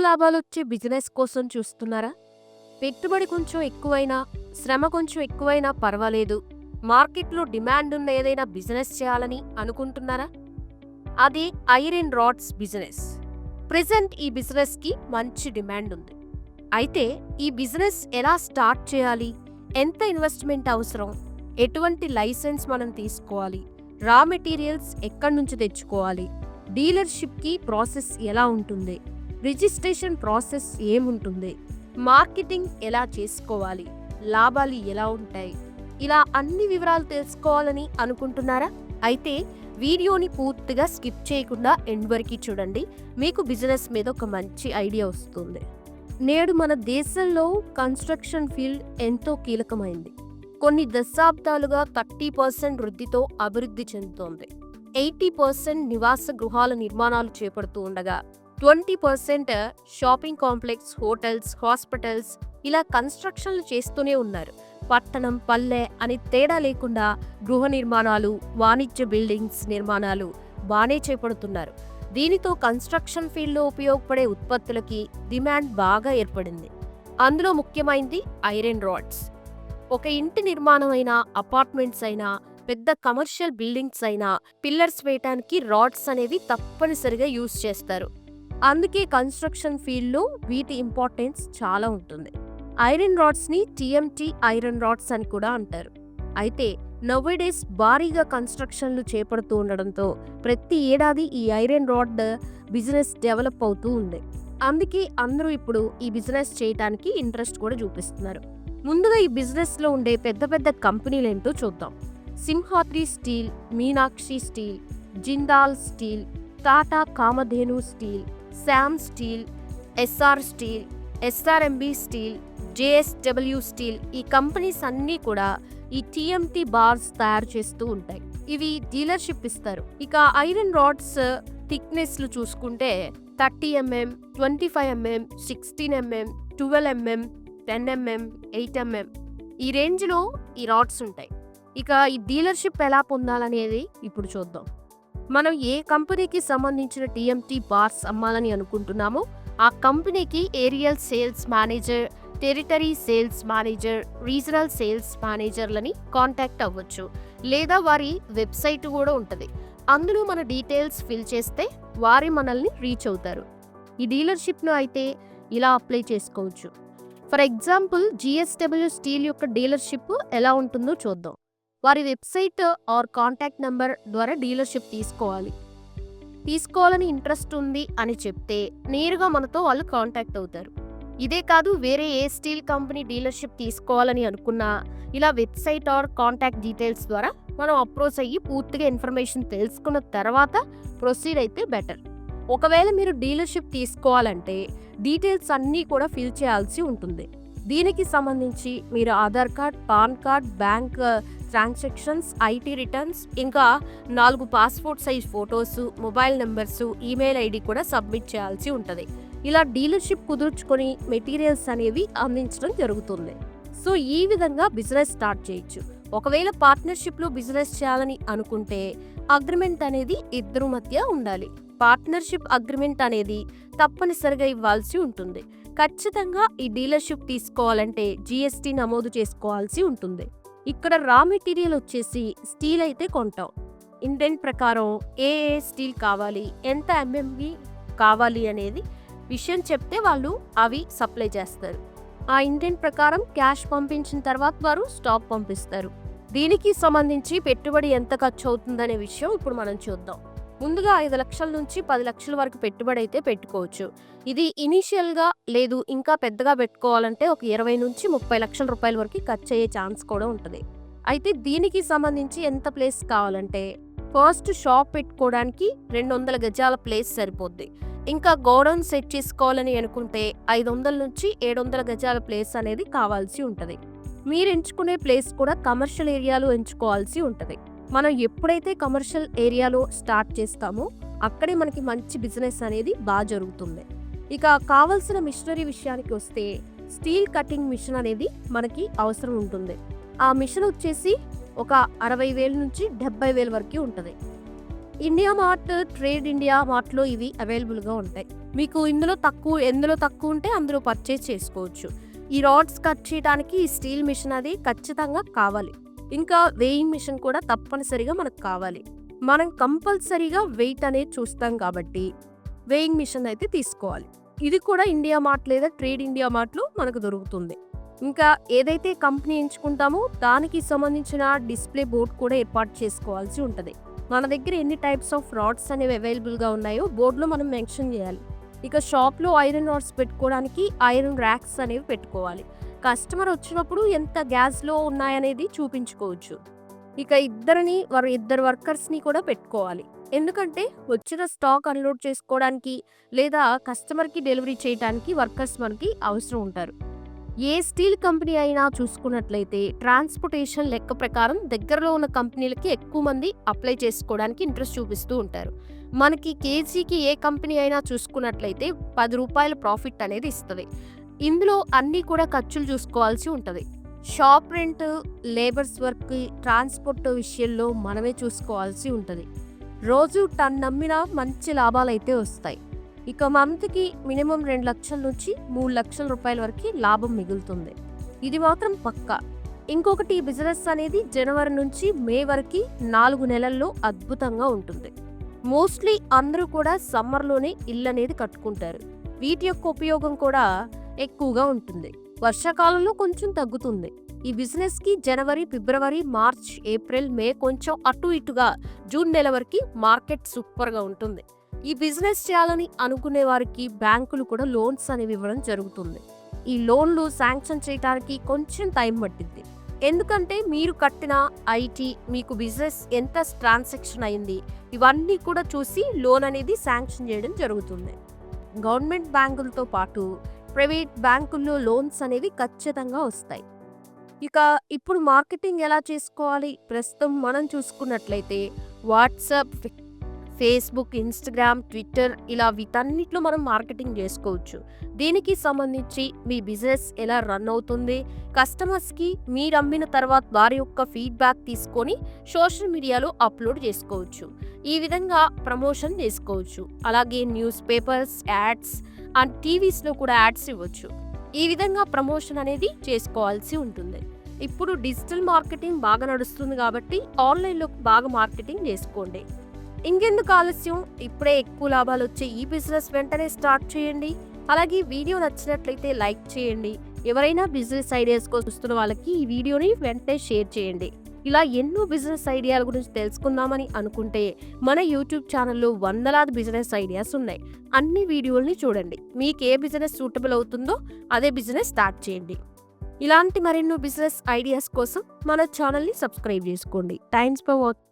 లాభాలు లాభాలొచ్చే బిజినెస్ కోసం చూస్తున్నారా? పెట్టుబడి కొంచెం ఎక్కువైనా, శ్రమ కొంచెం ఎక్కువైనా పర్వాలేదు. మార్కెట్‌లో డిమాండ్ ఉన్న ఏదైనా బిజినెస్ చేయాలని అనుకుంటున్నారా? అది ఐరన్ రాడ్స్ బిజినెస్. ప్రజెంట్ ఈ బిజినెస్‌కి మంచి డిమాండ్ ఉంది. అయితే ఈ బిజినెస్ ఎలా స్టార్ట్ చేయాలి? ఎంత ఇన్వెస్ట్‌మెంట్ అవసరం? ఎటువంటి లైసెన్స్ మనం తీసుకోవాలి? రా మెటీరియల్స్ ఎక్కడి నుంచి తెచ్చుకోవాలి? డీలర్‌షిప్‌కి ప్రాసెస్ ఎలా ఉంటుంది? రిజిస్ట్రేషన్ ప్రాసెస్ ఏముంటుంది? మార్కెటింగ్ ఎలా చేసుకోవాలి? లాభాలు ఎలా ఉంటాయి? ఇలా అన్ని వివరాలు తెలుసుకోవాలని అనుకుంటున్నారా? అయితే వీడియోని పూర్తిగా స్కిప్ చేయకుండా ఎండ్ వరకు చూడండి. మీకు బిజినెస్ మీద ఒక మంచి ఐడియా వస్తుంది. నేడు మన దేశంలో కన్స్ట్రక్షన్ ఫీల్డ్ ఎంతో కీలకమైంది. కొన్ని దశాబ్దాలుగా థర్టీ పర్సెంట్ వృద్ధితో అభివృద్ధి చెందుతోంది. ఎయిటీ పర్సెంట్ నివాస గృహాల నిర్మాణాలు చేపడుతూ ఉండగా twenty percent shopping complex, hotels, hospitals ఇలా కన్స్ట్రక్షన్లు చేస్తూనే ఉన్నారు. పట్టణం, పల్లె అని తేడా లేకుండా గృహ నిర్మాణాలు, వాణిజ్య బిల్డింగ్స్ నిర్మాణాలు బాగానే చేపడుతున్నారు. దీనితో కన్స్ట్రక్షన్ ఫీల్డ్లో ఉపయోగపడే ఉత్పత్తులకి డిమాండ్ బాగా ఏర్పడింది. అందులో ముఖ్యమైనది ఐరన్ రాడ్స్. ఒక ఇంటి నిర్మాణం అయినా, అపార్ట్మెంట్స్ అయినా, పెద్ద కమర్షియల్ బిల్డింగ్స్ అయినా పిల్లర్స్ వేయటానికి రాడ్స్ అనేవి తప్పనిసరిగా యూజ్ చేస్తారు. అందుకే కన్స్ట్రక్షన్ ఫీల్డ్లో వీటి ఇంపార్టెన్స్ చాలా ఉంటుంది. ఐరన్ రాడ్స్‌ని టీఎంటీ ఐరన్ రాడ్స్ అని కూడా అంటారు. అయితే నవ్వేడేస్ భారీగా కన్స్ట్రక్షన్లు చేపడుతూ ఉండడంతో ప్రతి ఏడాది ఈ ఐరన్ రాడ్ బిజినెస్ డెవలప్ అవుతూ ఉంది. అందుకే అందరూ ఇప్పుడు ఈ బిజినెస్ చేయటానికి ఇంట్రెస్ట్ కూడా చూపిస్తున్నారు. ముందుగా ఈ బిజినెస్‌లో ఉండే పెద్ద పెద్ద కంపెనీలు ఏంటో చూద్దాం. Simhadri steel, Meenakshi steel, Jindal steel, Tata Kamadhenu steel, Shyam steel, SR steel, SRMB steel, JSW steel ఈ కంపెనీస్ అన్నీ కూడా ఈ టీఎంటీ బార్స్ తయారు చేస్తూ ఉంటాయి. ఇవి డీలర్‌షిప్ ఇస్తారు. ఇక ఐరన్ రాడ్స్ థిక్‌నెస్‌లు చూసుకుంటే thirty MM, twenty five MM, sixteen MM, twelve MM, ten MM, eight MM ఈ రేంజ్‌లో ఈ రాడ్స్ ఉంటాయి. ఇక ఈ డీలర్‌షిప్ ఎలా పొందాలనేది ఇప్పుడు చూద్దాం. మనం ఏ కంపెనీకి సంబంధించిన టీఎంటీ బార్స్ అమ్మాలని అనుకుంటున్నామో ఆ కంపెనీకి area sales manager, territory sales manager, regional sales మేనేజర్‌లని కాంటాక్ట్ అవ్వచ్చు. లేదా వారి వెబ్‌సైట్ కూడా ఉంటుంది అందులో మన డీటెయిల్స్ ఫిల్ చేస్తే వారే మనల్ని రీచ్ అవుతారు. ఈ డీలర్‌షిప్‌ను అయితే ఇలా అప్లై చేసుకోవచ్చు. ఫర్ ఎగ్జాంపుల్ జీఎస్డబ్ల్యూ స్టీల్ యొక్క డీలర్‌షిప్ ఎలా ఉంటుందో చూద్దాం. వారి వెబ్‌సైట్ ఆర్ కాంటాక్ట్ నంబర్ ద్వారా డీలర్‌షిప్ తీసుకోవాలి. తీసుకోవాలని ఇంట్రెస్ట్ ఉంది అని చెప్తే నేరుగా మనతో వాళ్ళు కాంటాక్ట్ అవుతారు. ఇదే కాదు వేరే ఏ స్టీల్ కంపెనీ డీలర్‌షిప్ తీసుకోవాలని అనుకున్నా ఇలా వెబ్‌సైట్ ఆర్ కాంటాక్ట్ డీటెయిల్స్ ద్వారా మనం అప్రోచ్ అయ్యి పూర్తిగా ఇన్ఫర్మేషన్ తెలుసుకున్న తర్వాత ప్రొసీడ్ అయితే బెటర్. ఒకవేళ మీరు డీలర్‌షిప్ తీసుకోవాలంటే డీటెయిల్స్ అన్నీ కూడా ఫిల్ చేయాల్సి ఉంటుంది. దీనికి సంబంధించి మీరు Aadhaar card, PAN card, bank transactions, IT returns ఇంకా నాలుగు passport size photos, mobile numbers email ID కూడా సబ్మిట్ చేయాల్సి ఉంటుంది ఇలా డీలర్‌షిప్ కుదుర్చుకొని మెటీరియల్స్ అనేవి అందించడం జరుగుతుంది. సో ఈ విధంగా బిజినెస్ స్టార్ట్ చేయొచ్చు. ఒకవేళ పార్ట్నర్‌షిప్‌లో బిజినెస్ చేయాలని అనుకుంటే అగ్రిమెంట్ అనేది ఇద్దరు మధ్య ఉండాలి. పార్ట్నర్‌షిప్ అగ్రిమెంట్ అనేది తప్పనిసరిగా ఇవ్వాల్సి ఉంటుంది. ఖచ్చితంగా ఈ డీలర్‌షిప్ తీసుకోవాలంటే జీఎస్టీ నమోదు చేసుకోవాల్సి ఉంటుంది. ఇక్కడ రా మెటీరియల్ వచ్చేసి స్టీల్ అయితే కొంటాం. ఇండెంట్ ప్రకారం ఏ ఏ స్టీల్ కావాలి, ఎంత ఎంఎంవి కావాలి అనేది విషయం చెప్తే వాళ్ళు అవి సప్లై చేస్తారు. ఆ ఇండెంట్ ప్రకారం క్యాష్ పంపించిన తర్వాత వారు స్టాక్ పంపిస్తారు. దీనికి సంబంధించి పెట్టుబడి ఎంత ఖర్చు అవుతుందనే విషయం ఇప్పుడు మనం చూద్దాం. ముందుగా ఐదు లక్షల నుంచి పది లక్షల వరకు పెట్టుబడి అయితే పెట్టుకోవచ్చు. ఇది ఇనీషియల్‌గా లేదు ఇంకా పెద్దగా పెట్టుకోవాలంటే ఒక ఇరవై నుంచి ముప్పై లక్షల రూపాయల వరకు ఖర్చు అయ్యే ఛాన్స్ కూడా ఉంటుంది అయితే దీనికి సంబంధించి ఎంత ప్లేస్ కావాలంటే ఫస్ట్ షాప్ పెట్టుకోవడానికి రెండు వందల గజాల ప్లేస్ సరిపోద్ది. ఇంకా గోడౌన్ సెట్ చేసుకోవాలని అనుకుంటే ఐదు వందల నుంచి ఏడు వందల గజాల ప్లేస్ అనేది కావాల్సి ఉంటుంది మీరు ఎంచుకునే ప్లేస్ కూడా కమర్షియల్ ఏరియాలో ఎంచుకోవాల్సి ఉంటుంది మనం ఎప్పుడైతే కమర్షియల్ ఏరియాలో స్టార్ట్ చేస్తామో అక్కడే మనకి మంచి బిజినెస్ అనేది బాగా జరుగుతుంది. ఇక కావాల్సిన మిషనరీ విషయానికి వస్తే స్టీల్ కటింగ్ మిషన్ అనేది మనకి అవసరం ఉంటుంది. ఆ మిషన్ వచ్చేసి ఒక అరవై వేల నుంచి డెబ్బై వేల వరకు ఉంటుంది ఇండియా మార్ట్ ట్రేడ్ ఇండియా మార్ట్లో ఇవి అవైలబుల్గా ఉంటాయి మీకు ఇందులో తక్కువ ఎందులో తక్కువ ఉంటే అందులో పర్చేస్ చేసుకోవచ్చు ఈ రాడ్స్ కట్ చేయడానికి ఈ స్టీల్ మిషన్ అది ఖచ్చితంగా కావాలి ఇంకా వేయింగ్ మిషన్ కూడా తప్పనిసరిగా మనకు కావాలి. మనం కంపల్సరీగా వెయిట్ అనేది చూస్తాం కాబట్టి వేయింగ్ మిషన్ అయితే తీసుకోవాలి. ఇది కూడా ఇండియా మార్ట్ లేదా ట్రేడ్ ఇండియా మార్ట్లో మనకు దొరుకుతుంది. ఇంకా ఏదైతే కంపెనీ ఎంచుకుంటామో దానికి సంబంధించిన డిస్ప్లే బోర్డ్ కూడా ఏర్పాటు చేసుకోవాల్సి ఉంటుంది. మన దగ్గర ఎన్ని టైప్స్ ఆఫ్ రాడ్స్ అనేవి అవైలబుల్గా ఉన్నాయో బోర్డులో మనం మెన్షన్ చేయాలి. ఇక షాప్లో ఐరన్ రాడ్స్ పెట్టుకోవడానికి ఐరన్ ర్యాక్స్ అనేవి పెట్టుకోవాలి. కస్టమర్ వచ్చినప్పుడు ఎంత గ్యాస్లో ఉన్నాయనేది చూపించుకోవచ్చు. ఇక ఇద్దరిని వారు ఇద్దరు వర్కర్స్ని కూడా పెట్టుకోవాలి. ఎందుకంటే వచ్చిన స్టాక్ అన్లోడ్ చేసుకోవడానికి లేదా కస్టమర్కి డెలివరీ చేయడానికి వర్కర్స్ మనకి అవసరం ఉంటారు. ఏ స్టీల్ కంపెనీ అయినా చూసుకున్నట్లయితే ట్రాన్స్పోర్టేషన్ లెక్క ప్రకారం దగ్గరలో ఉన్న కంపెనీలకి ఎక్కువ మంది అప్లై చేసుకోవడానికి ఇంట్రెస్ట్ చూపిస్తూ ఉంటారు. మనకి కేజీకి ఏ కంపెనీ అయినా చూసుకున్నట్లయితే పది రూపాయల ప్రాఫిట్ అనేది ఇస్తుంది. ఇందులో అన్నీ కూడా ఖర్చులు చూసుకోవాల్సి ఉంటుంది. Shop rent labours work transport విషయంలో మనమే చూసుకోవాల్సి ఉంటుంది. రోజు టన్ నమ్మినా మంచి లాభాలు అయితే వస్తాయి. ఇక మంత్కి మినిమం రెండు లక్షల నుంచి మూడు లక్షల రూపాయల వరకు లాభం మిగులుతుంది. ఇది మాత్రం పక్కా. ఇంకొకటి బిజినెస్ అనేది జనవరి నుంచి మే వరకు నాలుగు నెలల్లో అద్భుతంగా ఉంటుంది. మోస్ట్లీ అందరూ కూడా సమ్మర్లోనే ఇల్లు అనేది కట్టుకుంటారు. వీటి యొక్క ఉపయోగం కూడా ఎక్కువగా ఉంటుంది. వర్షాకాలంలో కొంచెం తగ్గుతుంది. ఈ బిజినెస్కి జనవరి ఫిబ్రవరి మార్చ్ ఏప్రిల్ మే కొంచెం అటు ఇటుగా జూన్ నెల వరకు మార్కెట్ సూపర్గా ఉంటుంది. ఈ బిజినెస్ చేయాలని అనుకునే వారికి బ్యాంకులు కూడా లోన్స్ అనేవి ఇవ్వడం జరుగుతుంది. ఈ లోన్లు శాంక్షన్ చేయడానికి కొంచెం టైం పట్టింది ఎందుకంటే మీరు కట్టిన ఐటీ మీకు బిజినెస్ ఎంత ట్రాన్సాక్షన్ అయింది ఇవన్నీ కూడా చూసి లోన్ అనేది శాంక్షన్ చేయడం జరుగుతుంది. గవర్నమెంట్ బ్యాంకులతో పాటు ప్రైవేట్ బ్యాంకుల్లో లోన్స్ అనేవి ఖచ్చితంగా వస్తాయి. ఇక ఇప్పుడు మార్కెటింగ్ ఎలా చేసుకోవాలి? ప్రస్తుతం మనం చూసుకున్నట్లయితే వాట్సాప్ ఫేస్బుక్ ఇన్స్టాగ్రామ్ ట్విట్టర్ ఇలా వీటన్నిటిలో మనం మార్కెటింగ్ చేసుకోవచ్చు. దీనికి సంబంధించి మీ బిజినెస్ ఎలా రన్ అవుతుంది? కస్టమర్స్కి మీరు అమ్మిన తర్వాత వారి యొక్క ఫీడ్బ్యాక్ తీసుకొని సోషల్ మీడియాలో అప్లోడ్ చేసుకోవచ్చు. ఈ విధంగా ప్రమోషన్ చేసుకోవచ్చు. అలాగే న్యూస్ పేపర్స్ యాడ్స్ అండ్ టీవీస్లో కూడా యాడ్స్ ఇవ్వచ్చు. ఈ విధంగా ప్రమోషన్ అనేది చేసుకోవాల్సి ఉంటుంది. ఇప్పుడు డిజిటల్ మార్కెటింగ్ బాగా నడుస్తుంది కాబట్టి ఆన్లైన్లో బాగా మార్కెటింగ్ చేసుకోండి. ఇంకెందుకు ఆలస్యం? ఇప్పుడే ఎక్కువ లాభాలు వచ్చే ఈ బిజినెస్ వెంటనే స్టార్ట్ చేయండి. అలాగే వీడియో నచ్చినట్లయితే లైక్ చేయండి. ఎవరైనా బిజినెస్ ఐడియాస్ చూస్తున్న వాళ్ళకి ఈ వీడియోని వెంటనే షేర్ చేయండి. ఇలా ఎన్నో బిజినెస్ ఐడియాల గురించి తెలుసుకుందామని అనుకుంటే మన యూట్యూబ్ ఛానల్లో వందలాది బిజినెస్ ఐడియాస్ ఉన్నాయి. అన్ని వీడియోల్ని చూడండి. మీకు ఏ బిజినెస్ సూటబుల్ అవుతుందో అదే బిజినెస్ స్టార్ట్ చేయండి. ఇలాంటి మరెన్నో బిజినెస్ ఐడియాస్ కోసం మన ఛానల్ని సబ్స్క్రైబ్ చేసుకోండి. Thanks for watch